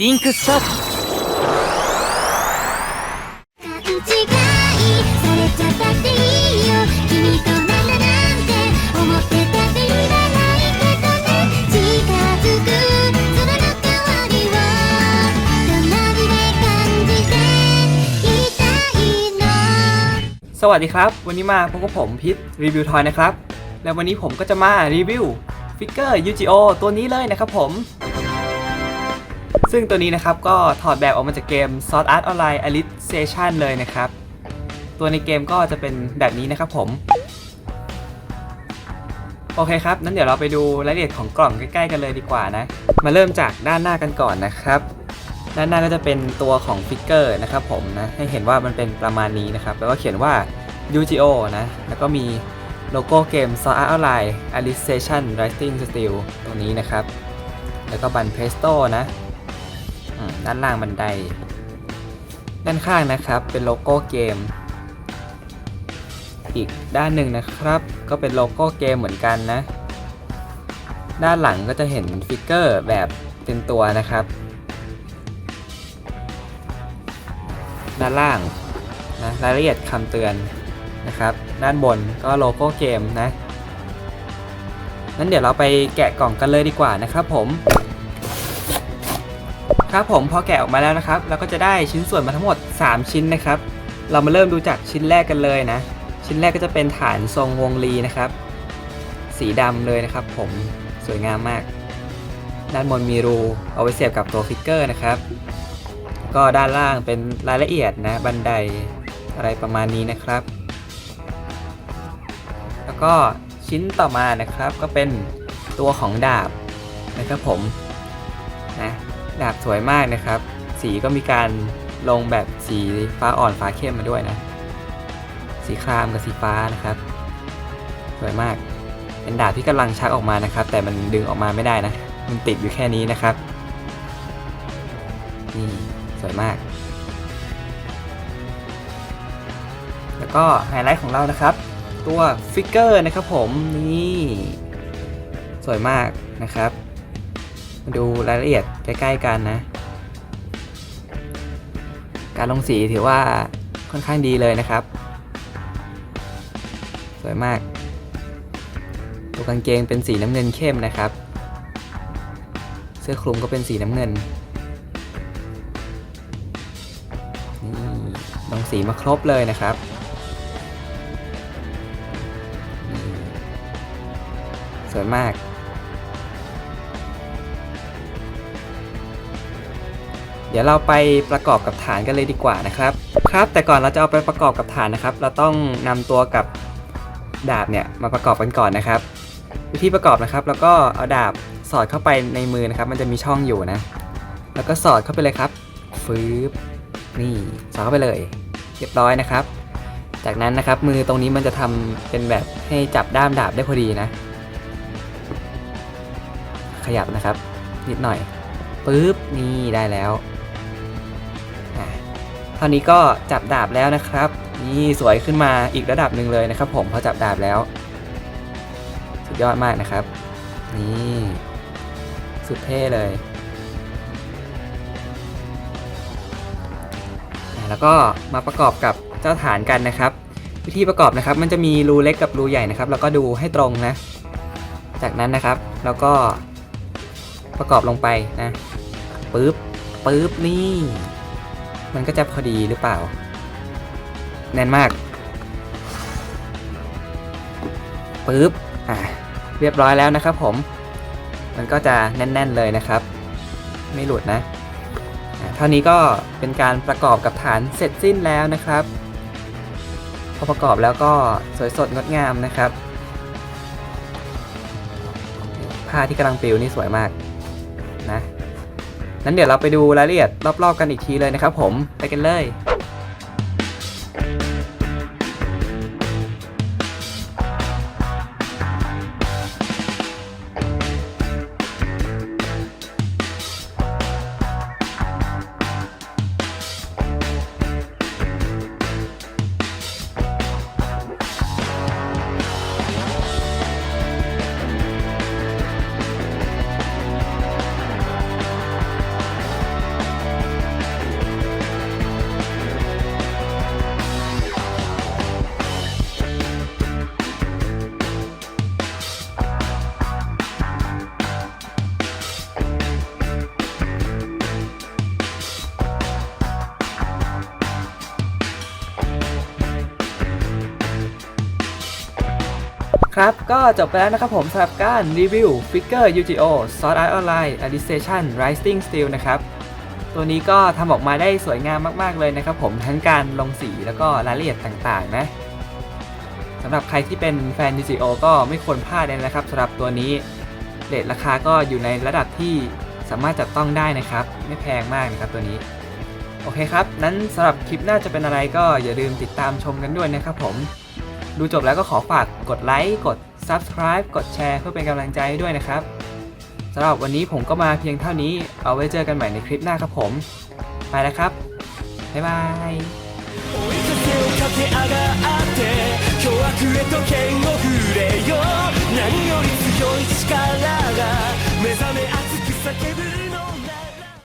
リンクスタート勘違いされちゃったっていいよ君とならなんて思ってたっていらないけどね近づくその中わりを隣で感じていたいの สวัสดีครับ วันนี้มาพบกับผมพิษรีวิวทอยนะครับ และวันนี้ผมก็จะมารีวิวฟิกเกอร์ UGO ตัวนี้เลยนะครับผม ซึ่งตัวนี้นะครับก็ถอดแบบออกมาจากเกม Sword Art Online Alicization เลยนะครับ ตัวในเกมก็จะเป็นแบบนี้นะครับผม โอเคครับ นั้นเดี๋ยวเราไปดูรายละเอียดของกล่องใกล้ๆกันเลยดีกว่านะ มาเริ่มจากด้านหน้ากันก่อนนะครับ ด้านหน้าก็จะเป็นตัวของฟิกเกอร์นะครับผมนะ ให้เห็นว่ามันเป็นประมาณนี้นะครับ แล้วก็เขียนว่า UGO นะ แล้วก็มีโลโก้เกม Sword Art Online Alicization Rising Steel ตรงนี้นะครับ แล้วก็บันเพสโตนะ ด้านล่างบันได ด้านข้างนะครับเป็นโลโก้เกม อีกด้านหนึ่งนะครับ ก็เป็นโลโก้เกมเหมือนกันนะ ด้านหลังก็จะเห็นฟิกเกอร์แบบเป็นตัวนะครับ ด้านล่างนะรายละเอียดคำเตือนนะครับ ด้านบนก็โลโก้เกมนะนั้นเดี๋ยวเราไปแกะกล่องกันเลยดีกว่านะครับผม ครับผมพอแกะออกมาแล้วนะครับ เราก็จะได้ชิ้นส่วนมาทั้งหมด 3 ชิ้นนะครับ เรามาเริ่มดูจากชิ้นแรกกันเลยนะ ชิ้นแรกก็จะเป็นฐานทรงวงรีนะครับ สีดำเลยนะครับ ผมสวยงามมาก ด้านบนมีรูเอาไว้เสียบกับตัวฟิกเกอร์นะครับ ก็ด้านล่างเป็นรายละเอียดนะบันไดอะไรประมาณนี้นะครับ แล้วก็ชิ้นต่อมานะครับก็เป็นตัวของดาบนะครับผมนะ ดาบสวยมากนะครับ สีก็มีการลงแบบสีฟ้าอ่อนฟ้าเข้มมาด้วยนะ สีครามกับสีฟ้านะครับ สวยมาก เป็นดาบที่กำลังชักออกมานะครับ แต่มันดึงออกมาไม่ได้นะ มันติดอยู่แค่นี้นะครับ นี่สวยมาก แล้วก็ไฮไลท์ของเรานะครับ ตัวฟิกเกอร์นะครับผมนี่ สวยมากนะครับ มาดูรายละเอียดใกล้ๆกันนะ การลงสีถือว่าค่อนข้างดีเลยนะครับ สวยมาก ตัวกางเกงเป็นสีน้ำเงินเข้มนะครับ เสื้อคลุมก็เป็นสีน้ำเงินนี่ลงสีมาครบเลยนะครับสวยมาก เดี๋ยวเราไปประกอบกับฐานกันเลยดีกว่านะครับครับ แต่ก่อนเราจะเอาไปประกอบกับฐานนะครับ เราต้องนำตัวกับดาบเนี่ยมาประกอบกันก่อนนะครับ วิธีประกอบนะครับแล้วก็เอาดาบสอดเข้าไปในมือนะครับ มันจะมีช่องอยู่นะ แล้วก็สอดเข้าไปเลยครับฟืบนี่สอดเข้าไปเลย เรียบร้อยนะครับ จากนั้นนะครับมือตรงนี้มันจะทำเป็นแบบให้จับด้ามดาบได้พอดีนะ ขยับนะครับ นิดหน่อยปึ๊บนี่ได้แล้ว เท่านี้ก็จับดาบแล้วนะครับ นี่สวยขึ้นมาอีกระดับหนึ่งเลยนะครับ ผมพอจับดาบแล้ว สุดยอดมากนะครับ นี่สุดเท่เลยแล้วก็มาประกอบกับเจ้าฐานกันนะครับ วิธีประกอบนะครับ มันจะมีรูเล็กกับรูใหญ่นะครับ แล้วก็ดูให้ตรงนะ จากนั้นนะครับ แล้วก็ประกอบลงไปนะปึ๊บปึ๊บนี่ มันก็จะพอดีหรือเปล่า แน่นมากปึ๊บอะเรียบร้อยแล้วนะครับผม มันก็จะแน่น ๆเลยนะครับ ไม่หลุดนะเท่านี้ก็เป็นการประกอบกับฐานเสร็จสิ้นแล้วนะครับพอประกอบแล้วก็สวยสดงดงามนะครับ ผ้าที่กำลังปลิวนี่สวยมาก นั้นเดี๋ยวเราไปดูรายละเอียดรอบๆกันอีกทีเลยนะครับผมไปกันเลย ครับ ก็จบไปแล้วนะครับผมสำหรับการรีวิว Figure Yu-Gi-Oh! Sword Art Online Alicization Rising Steel นะครับ ตัวนี้ก็ทำออกมาได้สวยงามมากๆเลยนะครับผมทั้งการลงสีแล้วก็รายละเอียดต่างๆ นะสำหรับใครที่เป็นแฟน UGO ก็ไม่ควรพลาดเลยนะครับสำหรับตัวนี้เรทราคาก็อยู่ในระดับที่สามารถจับต้องได้นะครับ ไม่แพงมากนะครับตัวนี้โอเคครับ นั้นสำหรับคลิปหน้าจะเป็นอะไรก็อย่าลืมติดตามชมกันด้วยนะครับผม ดูจบแล้วก็ขอฝากกดไลค์ กด Subscribe กดแชร์เพื่อเป็นกำลังใจให้ด้วยนะครับสำหรับวันนี้ผมก็มาเพียงเท่านี้ เอาไว้เจอกันใหม่ในคลิปหน้าครับผม ไปแล้วครับ บ๊ายบาย 追い風を駆け上がって凶悪へと剣を振れよ何より強い力が目覚め熱く叫ぶ